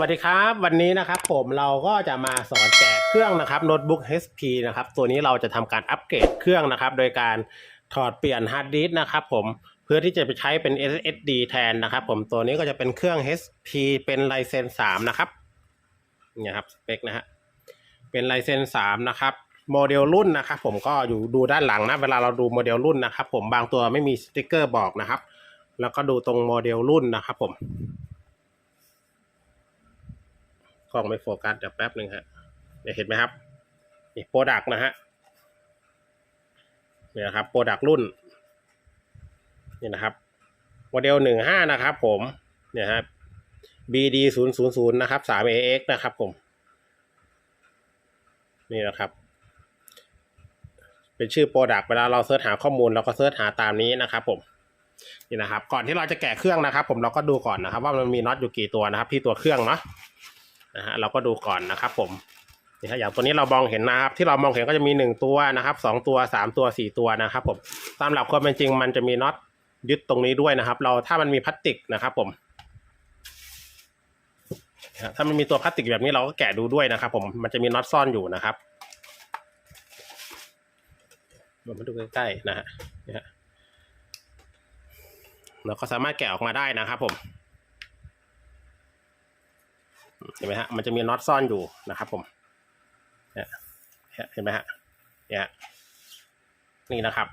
วัสดีครับ วันนี้นะครับผมเราก็จะมาสอนแกะเครื่องนะครับโน้ตบุ๊ก HP นะครับตัวนี้เราจะทำการอัปเกรดเครื่องนะครับ โดยการถอดเปลี่ยนฮาร์ดดิสก์นะครับผมเพื่อที่จะไปใช้เป็น SSD แทนนะครับ ผมตัวนี้ก็จะเป็นเครื่อง HP เป็นไลเซน3นะครับเนี่ยครับสเปคนะฮะเป็นไลเซน3นะครับโมเดลรุ่นนะครับผมก็อยู่ดูด้านหลังนะเวลาเราดูโมเดลรุ่นนะครับ ผมบางตัวไม่มีสติกเกอร์บอกนะครับ แล้วก็ดูตรงโมเดลรุ่นนะครับผม กล้องไม่โฟกัสเดี๋ยวแป๊บหนึ่งฮะเดี๋ยวเห็นไหมครับนี่โปรดักนะฮะนี่นะครับโปรดักรุ่นนี่นะครับโมเดลหนึ่งห้านะครับ ผมเนี่ยครับ BD ศูนย์ศูนย์ศูนย์นะครับสาม AX นะครับผม นี่นะครับ เป็นชื่อโปรดักเวลาเราเสิร์ชหาข้อมูลเราก็เสิร์ชหาตามนี้นะครับ ผมนี่นะครับ ก่อนที่เราจะแกะเครื่องนะครับ ผมเราก็ดูก่อนนะครับ ว่ามันมีน็อตอยู่กี่ตัวนะครับ ที่ตัวเครื่องเนาะ นะฮะเราก็ดูก่อนนะครับ ผมนี่ฮะอย่างตัวนี้เรามองเห็นนะครับ ที่เรามองเห็นก็จะมีหนึ่งตัวนะครับสองตัวสามตัวสี่ตัวนะครับ ผมตามหลักความเป็นจริงมันจะมีน็อตยึดตรงนี้ด้วยนะครับ เราถ้ามันมีพลาสติกนะครับ ผมถ้ามันมีตัวพลาสติกแบบนี้เราก็แกะดูด้วยนะครับ ผมมันจะมีน็อตซ่อนอยู่นะครับมาดูใกล้ๆนะฮะนี่ฮะเราก็สามารถแกะออกมาได้นะครับผม เห็นไหมฮะมันจะมีน็อตซ่อนอยู่นะครับผมเห็นไหมฮะเนี่ยนี่นะครับ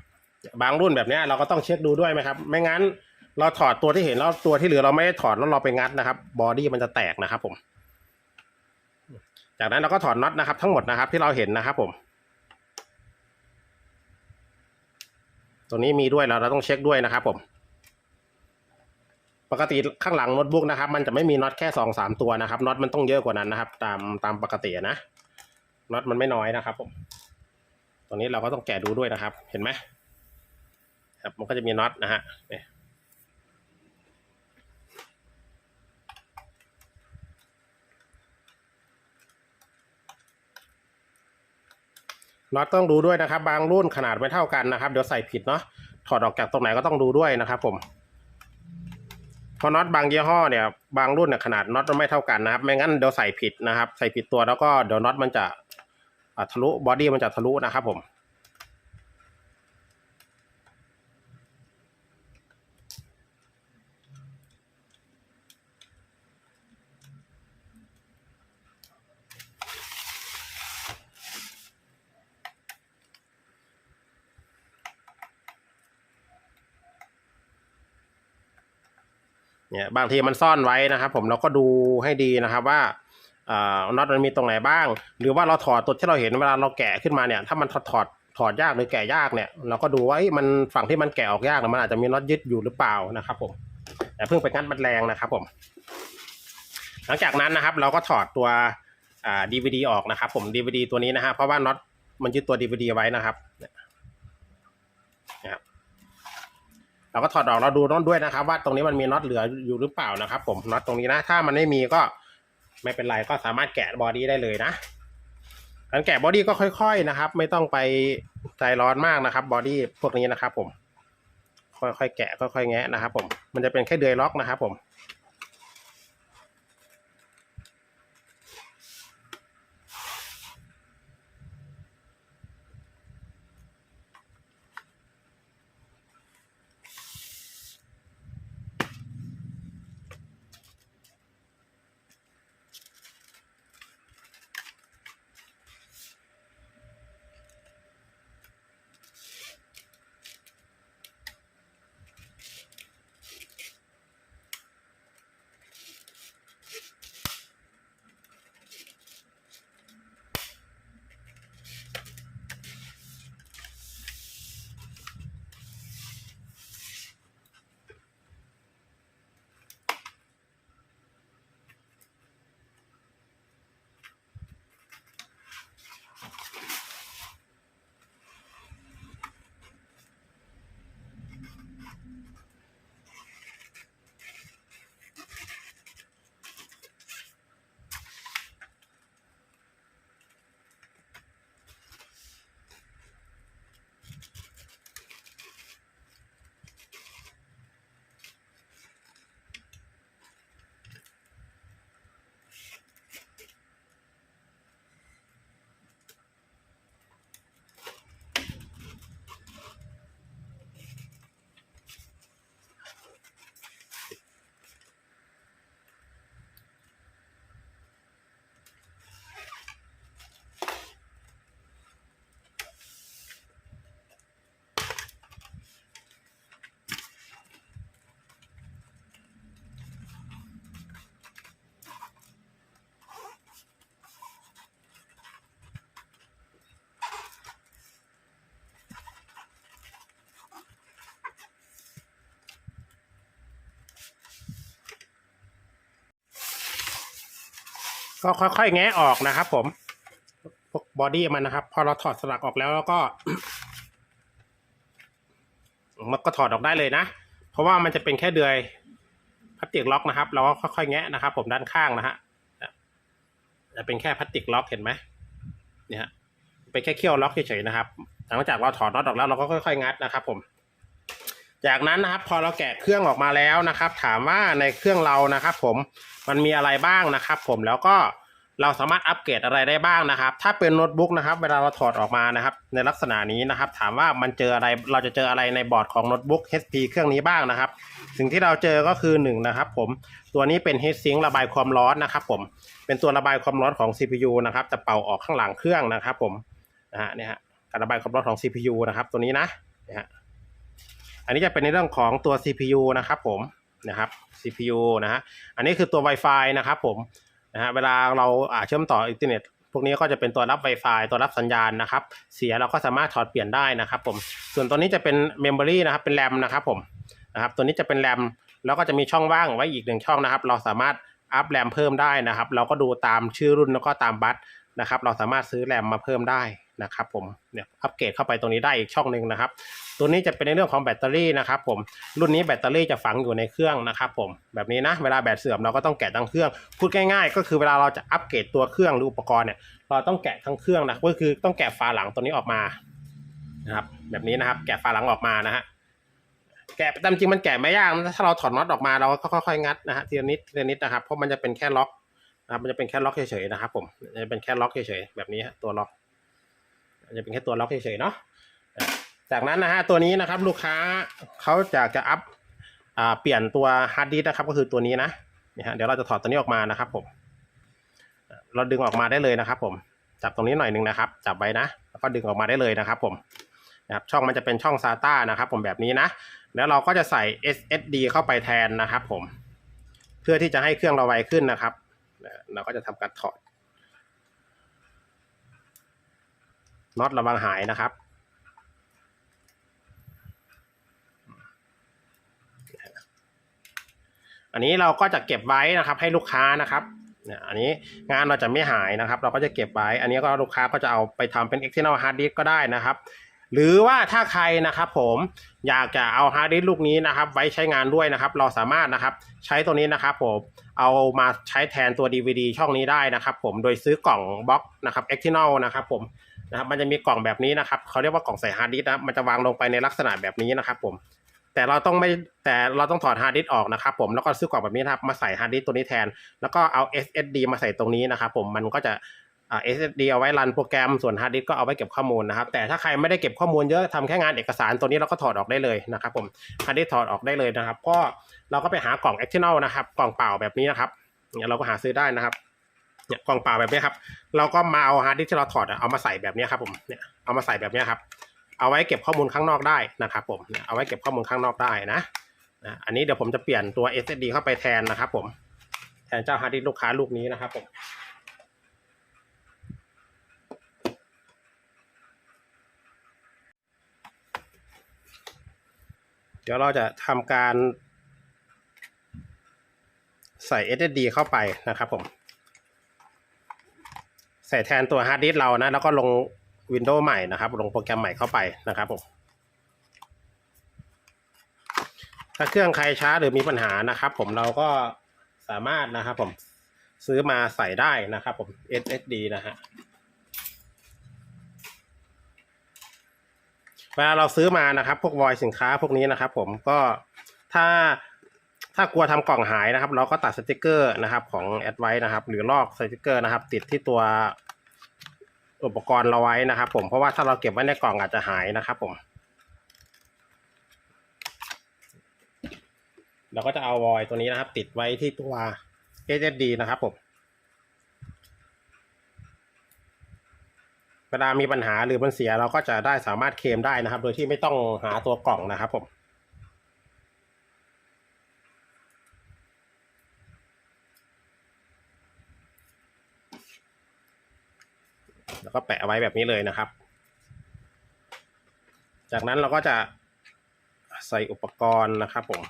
บางรุ่นแบบนี้เราก็ต้องเช็คดูด้วยไหมครับ ไม่งั้น เราถอดตัวที่เห็นแล้วตัวที่เหลือเราไม่ได้ถอดแล้วเราไปงัดนะครับบอดี้มันจะแตกนะครับผม จากนั้นเราก็ถอดน็อตนะครับ ทั้งหมดนะครับที่เราเห็นนะครับผมตัวนี้มีด้วยแล้วเราต้องเช็คด้วยนะครับผม ปกติข้างหลังโน้ตบุ๊กนะครับ มันจะไม่มีน็อตแค่สองสามตัวนะครับน็อตมันต้องเยอะกว่านั้นนะครับ ตามตามปกตินะน็อตมันไม่น้อยนะครับผมตรงนี้เราก็ต้องแกะดูด้วยนะครับ เห็นไหมครับมันก็จะมีน็อตนะฮะเนี่ยน็อตต้องดูด้วยนะครับ บางรุ่นขนาดไม่เท่ากันนะครับ เดี๋ยวใส่ผิดเนาะถอดออกจากตรงไหนก็ต้องดูด้วยนะครับผม ราะน็อตบางยี่ห้อเนี่ยบางรุ่นเนี่ยขนาดน็อตมันไม่เท่ากันนะครับ ไม่งั้นเดี๋ยวใส่ผิดนะครับ ใส่ผิดตัวแล้วก็เดี๋ยวน็อตมันจะทะลุบอดี้มันจะทะลุนะครับผม เนี่ยบางทีมันซ่อนไว้นะครับ ผมเราก็ดูให้ดีนะครับว่าน็อตมันมีตรงไหนบ้าง หรือว่าเราถอดตัวที่เราเห็นเวลาเราแกะขึ้นมาเนี่ย ถ้ามันถอดถอดถอดยากหรือแกะยากเนี่ย เราก็ดูว่ามันฝั่งที่มันแกะออกยากมันอาจจะมีน็อตยึดอยู่หรือเปล่านะครับผมแต่เพิ่งไปงัดมันแรงนะครับผม หลังจากนั้นนะครับ เราก็ถอดตัวอ่า DVD ออกนะครับ ผม DVD ตัวนี้นะฮะเพราะว่าน็อตมันยึดตัว DVD ไว้นะครับนะครับ เราก็ถอดออกเราดูน็อตด้วยนะครับ ว่าตรงนี้มันมีน็อตเหลืออยู่หรือเปล่านะครับ ผมน็อตตรงนี้นะ ถ้ามันไม่มีก็ไม่เป็นไรก็สามารถแกะบอดี้ได้เลยนะการแกะบอดี้ก็ค่อยๆนะครับ ไม่ต้องไปใจร้อนมากนะครับบอดี้พวกนี้นะครับ ผม ค่อยๆแกะค่อยๆแงะนะครับ ผม มันจะเป็นแค่เดือยล็อกนะครับ ผม ก็ค่อยๆแงะออกนะครับผมพวกบอดี้มันนะครับ พอเราถอดสลักออกแล้วแล้วก็ มันก็ถอดออกได้เลยนะ เพราะว่ามันจะเป็นแค่เดือยพลาสติกล็อกนะครับ เราก็ค่อยๆแงะนะครับ ผมด้านข้างนะฮะจะเป็นแค่พลาสติกล็อกเห็นไหมเนี่ยเป็นแค่เขี้ยวล็อกเฉยๆนะครับ หลังจากเราถอดน็อตออกแล้วเราก็ค่อยๆงัดนะครับ ผม จากนั้นนะครับพอเราแกะเครื่องออกมาแล้วนะครับ ถามว่าในเครื่องเรานะครับผมมันมีอะไรบ้างนะครับ ผมแล้วก็เราสามารถอัปเกรดอะไรได้บ้างนะครับ ถ้าเป็นโน้ตบุ๊กนะครับเวลาเราถอดออกมานะครับ ในลักษณะนี้นะครับ ถามว่ามันเจออะไรเราจะเจออะไรในบอร์ดของโน้ตบุ๊ก HP เครื่องนี้บ้างนะครับ สิ่งที่เราเจอก็คือหนึ่งนะครับ ผมตัวนี้เป็น heatsink ระบายความร้อนนะครับ ผมเป็นตัวระบายความร้อนของ CPU นะครับจะเป่าออกข้างหลังเครื่องนะครับ ผมนะฮะเนี่ยฮะการระบายความร้อนของ CPU นะครับ ตัวนี้นะเนี่ยฮะ อันนี้จะเป็นในเรื่องของตัว CPU นะครับผมนะครับ CPU นะฮะอันนี้คือตัว Wi-Fi นะครับผมนะฮะเวลาเราเชื่อมต่ออินเทอร์เน็ตพวกนี้ก็จะเป็นตัวรับ Wi-Fi ตัวรับสัญญาณนะครับ เสียเราก็สามารถถอดเปลี่ยนได้นะครับผมส่วนตัวนี้จะเป็น Memory นะครับเป็นแรมนะครับผมนะครับตัวนี้จะเป็นแรมแล้วก็จะมีช่องว่างไว้อีกหนึ่งช่องนะครับ เราสามารถอัพแรมเพิ่มได้นะครับ เราก็ดูตามชื่อรุ่นแล้วก็ตามบัตรนะครับ เราสามารถซื้อแรมมาเพิ่มได้ นะครับผมเนี่ยอัปเกรดเข้าไปตรงนี้ได้อีกช่องหนึ่งนะครับ ตัวนี้จะเป็นในเรื่องของแบตเตอรี่นะครับผมรุ่นนี้แบตเตอรี่จะฝังอยู่ในเครื่องนะครับผมแบบนี้นะเวลาแบตเสื่อมเราก็ต้องแกะทั้งเครื่อง พูดง่ายๆ ก็คือเวลาเราจะอัปเกรดตัวเครื่องหรืออุปกรณ์เนี่ยเราต้องแกะทั้งเครื่องนะก็คือต้องแกะฝาหลังตัวนี้ออกมานะครับแบบนี้นะครับแกะฝาหลังออกมานะฮะแกะตามจริงมันแกะไม่ยากนะถ้าเราถอดน็อตออกมาเราก็ค่อยๆงัดนะฮะทีละนิดทีละนิดนะครับเพราะมันจะเป็นแค่ล็อกนะครับมันจะเป็นแค่ล็อกเฉยๆนะครับผมจะเป็นแค่ล็อกเฉยๆแบบนี้ฮะตัวล็อก จะเป็นแค่ตัวล็อกเฉยๆเนาะจากนั้นนะฮะตัวนี้นะครับลูกค้าเขาจะจะอัพอ่าเปลี่ยนตัวฮาร์ดดิสก์นะครับก็คือตัวนี้นะเนี่ยฮะเดี๋ยวเราจะถอดตัวนี้ออกมานะครับผม เราดึงออกมาได้เลยนะครับ ผมจับตรงนี้หน่อยนึงนะครับ จับไว้นะแล้วก็ดึงออกมาได้เลยนะครับ ผมนะครับช่องมันจะเป็นช่อง SATA นะครับ ผมแบบนี้นะ แล้วเราก็จะใส่ SSD เข้าไปแทนนะครับ ผม เพื่อที่จะให้เครื่องเราไวขึ้นนะครับ เราก็จะทำการถอด น็อตระวังหายนะครับ อันนี้เราก็จะเก็บไว้นะครับให้ลูกค้านะครับอันนี้งานเราจะไม่หายนะครับ เราก็จะเก็บไว้ อันนี้ก็ลูกค้าก็จะเอาไปทำเป็น external hard disk ก็ได้นะครับหรือว่าถ้าใครนะครับผมอยากจะเอาฮาร์ดดิสก์ลูกนี้นะครับ ไว้ใช้งานด้วยนะครับ เราสามารถนะครับใช้ตัวนี้นะครับผมเอามาใช้แทนตัว DVD ช่องนี้ได้นะครับ ผมโดยซื้อกล่องบล็อกนะครับ external นะครับผม นะครับมันจะมีกล่องแบบนี้นะครับเขาเรียกว่ากล่องใส่ฮาร์ดดิสก์นะมันจะวางลงไปในลักษณะแบบนี้นะครับ ผม แต่เราต้องไม่แต่เราต้องถอดฮาร์ดดิสก์ออกนะครับ ผมแล้วก็ซื้อกล่องแบบนี้นะครับมาใส่ฮาร์ดดิสก์ตัวนี้แทน แล้วก็เอา SSD มาใส่ตรงนี้นะครับ ผมมันก็จะอ่า SSD เอาไว้รันโปรแกรมส่วนฮาร์ดดิสก์ก็เอาไว้เก็บข้อมูลนะครับ แต่ถ้าใครไม่ได้เก็บข้อมูลเยอะทำแค่งานเอกสารตัวนี้เราก็ถอดออกได้เลยนะครับ ผมฮาร์ดดิสก์ถอดออกได้เลยนะครับก็เราก็ไปหากล่อง external นะครับ กล่องเปล่าแบบนี้นะครับเนี่ยเราก็หาซื้อได้นะครับ เนี่ยกล่องเปล่าแบบนี้ครับ เราก็มาเอาฮาร์ดดิสก์ที่เราถอดเอามาใส่แบบนี้ครับผมเนี่ยเอามาใส่แบบนี้ครับ เอาไว้เก็บข้อมูลข้างนอกได้นะครับ ผมเอาไว้เก็บข้อมูลข้างนอกได้นะนะอันนี้เดี๋ยวผมจะเปลี่ยนตัว SSD เข้าไปแทนนะครับ ผม แทนเจ้าฮาร์ดดิสก์ลูกค้าลูกนี้นะครับ ผมเดี๋ยวเราจะทำการใส่ SSD เข้าไปนะครับผม ใส่แทนตัวฮาร์ดดิสก์เรานะ แล้วก็ลง Windows ใหม่นะครับ ลงโปรแกรมใหม่เข้าไปนะครับผมถ้าเครื่องใครช้าหรือมีปัญหานะครับ ผมเราก็สามารถนะครับผมซื้อมาใส่ได้นะครับ ผม SSD นะฮะเวลาเราซื้อมานะครับ พวกวอยสินค้าพวกนี้นะครับ ผมก็ถ้า ถ้ากลัวทำกล่องหายนะครับ เราก็ตัดสติกเกอร์นะครับของแอดไว้นะครับ หรือลอกสติกเกอร์นะครับ ติดที่ตัวอุปกรณ์เราไว้นะครับ ผมเพราะว่าถ้าเราเก็บไว้ในกล่องอาจจะหายนะครับผม เราก็จะเอาวอยตัวนี้นะครับ ติดไว้ที่ตัว SSD นะครับผมเวลามีปัญหาหรือมันเสียเราก็จะได้สามารถเคลมได้นะครับ โดยที่ไม่ต้องหาตัวกล่องนะครับผม แล้วก็แปะไว้แบบนี้เลยนะครับ จากนั้นเราก็จะใส่อุปกรณ์นะครับผม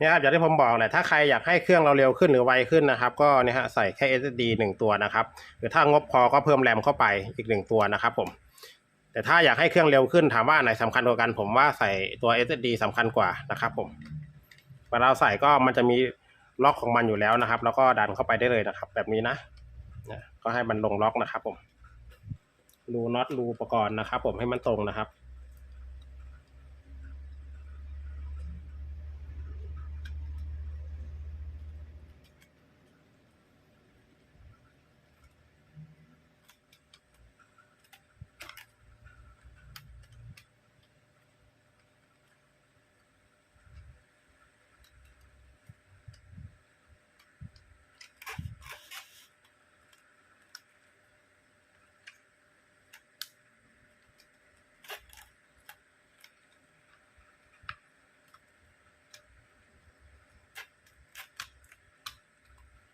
นี่ครับอย่างที่ผมบอกแหละถ้าใครอยากให้เครื่องเราเร็วขึ้นหรือไวขึ้นนะครับ ก็เนี่ยฮะใส่แค่ SSD งตัวนะครับ หรือถ้างบพอก็เพิ่มแรมเข้าไปอีกหนึ่งตัวนะครับผม แต่ถ้าอยากให้เครื่องเร็วขึ้นถามว่าไหนสำคัญกว่ากัน ผมว่าใส่ตัว SSD สำคัญกว่านะครับ ผมเวลาเราใส่ก็มันจะมีล็อกของมันอยู่แล้วนะครับ แล้วก็ดันเข้าไปได้เลยนะครับ แบบนี้นะนะก็ให้มันลงล็อกนะครับ ผมรูน็อตรูอุปกรณ์นะครับ ผมให้มันตรงนะครับ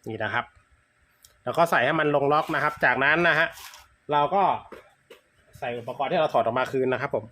นี่นะครับ แล้วก็ใส่ให้มันลงล็อกนะครับ จากนั้นนะฮะเราก็ใส่อุปกรณ์ที่เราถอดออกมาคืนนะครับผม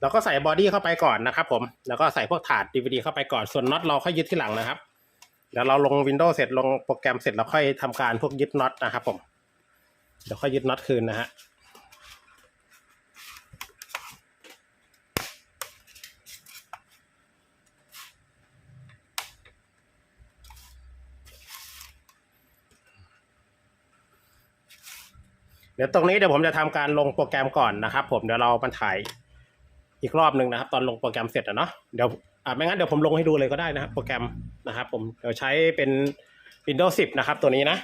เราก็ใส่บอดี้เข้าไปก่อนนะครับ ผมแล้วก็ใส่พวกถาด DVD เข้าไปก่อนส่วนน็อตเราค่อยยึดที่หลังนะครับเดี๋ยวเราลง Windows เสร็จลงโปรแกรมเสร็จเราค่อยทำการพวกยึดน็อตนะครับ ผมเดี๋ยวค่อยยึดน็อตคืนนะฮะเดี๋ยวตรงนี้เดี๋ยวผมจะทำการลงโปรแกรมก่อนนะครับ ผมเดี๋ยวเรามาถ่าย อีกรอบหนึ่งนะครับ ตอนลงโปรแกรมเสร็จอะเนาะเดี๋ยวอ่าไม่งั้นเดี๋ยวผมลงให้ดูเลยก็ได้นะครับโปรแกรมนะครับ ผมเดี๋ยวใช้เป็น Windows 10 นะครับ ตัวนี้นะ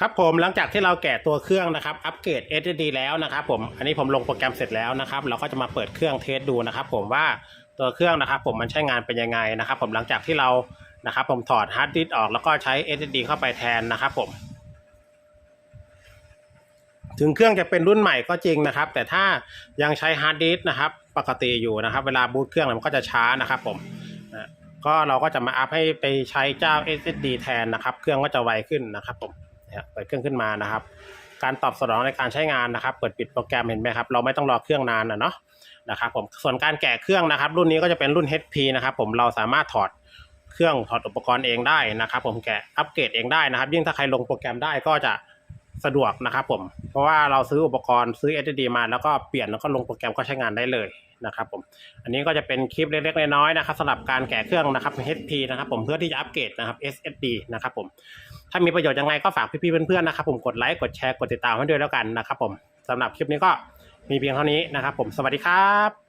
ครับผมหลังจากที่เราแกะตัวเครื่องนะครับอัปเกรด SSD แล้วนะครับผมอันนี้ผมลงโปรแกรมเสร็จแล้วนะครับ เราก็จะมาเปิดเครื่องเทสดูนะครับ ผมว่าตัวเครื่องนะครับผมมันใช้งานเป็นยังไงนะครับ ผมหลังจากที่เรานะครับ ผมถอดฮาร์ดดิสก์ออกแล้วก็ใช้ SSD เข้าไปแทนนะครับ ผม ถึงเครื่องจะเป็นรุ่นใหม่ก็จริงนะครับ แต่ถ้ายังใช้ฮาร์ดดิสก์นะครับ ปกติอยู่นะครับ เวลาบูตเครื่องมันก็จะช้านะครับ ผมนะก็เราก็จะมาอัพให้ไปใช้เจ้า SSD แทนนะครับ เครื่องก็จะไวขึ้นนะครับ ผม เปิดเครื่องขึ้นมานะครับ การตอบสนองในการใช้งานนะครับ เปิดปิดโปรแกรมเห็นไหมครับ เราไม่ต้องรอเครื่องนานนะเนาะนะครับผมส่วนการแกะเครื่องนะครับ รุ่นนี้ก็จะเป็นรุ่น HP นะครับ ผมเราสามารถถอดเครื่องถอดอุปกรณ์เองได้นะครับ ผมแกะอัปเกรดเองได้นะครับ ยิ่งถ้าใครลงโปรแกรมได้ก็จะสะดวกนะครับผม เพราะว่าเราซื้ออุปกรณ์ซื้อ SSD มาแล้วก็เปลี่ยนแล้วก็ลงโปรแกรมก็ใช้งานได้เลยนะครับผม อันนี้ก็จะเป็นคลิปเล็กๆน้อยๆนะครับสำหรับการแกะเครื่องนะครับ HP นะครับผมเพื่อที่จะอัปเกรดนะครับ SSD นะครับผม ถ้ามีประโยชน์ยังไงก็ฝากพี่ๆเพื่อนๆนะครับผมกดไลค์กดแชร์กดติดตามให้ด้วยแล้วกันนะครับผมสำหรับคลิปนี้ก็มีเพียงเท่านี้นะครับผมสวัสดีครับ